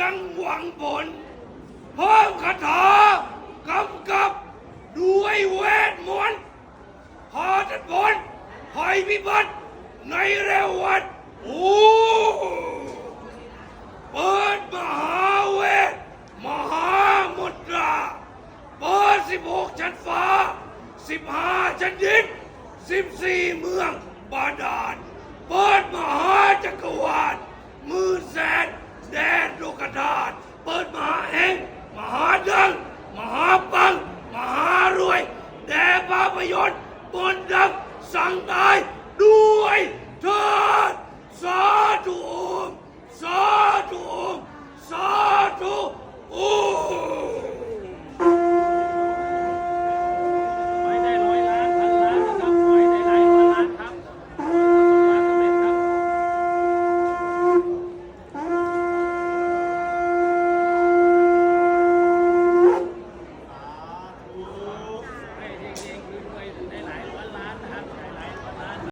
ยังหวังผลเพิ่มคาถากำกับด้วยเวทมนต์พาทัดผลภัยพิบัติในเร็ววันโอ้เปิดมหาเวทมหามุดราเปิดสิบหกชั้นฟ้าสิบห้าชั้นดินสิบสี่เมืองบาดา พยนตร์บนดังสั่งตายด้วย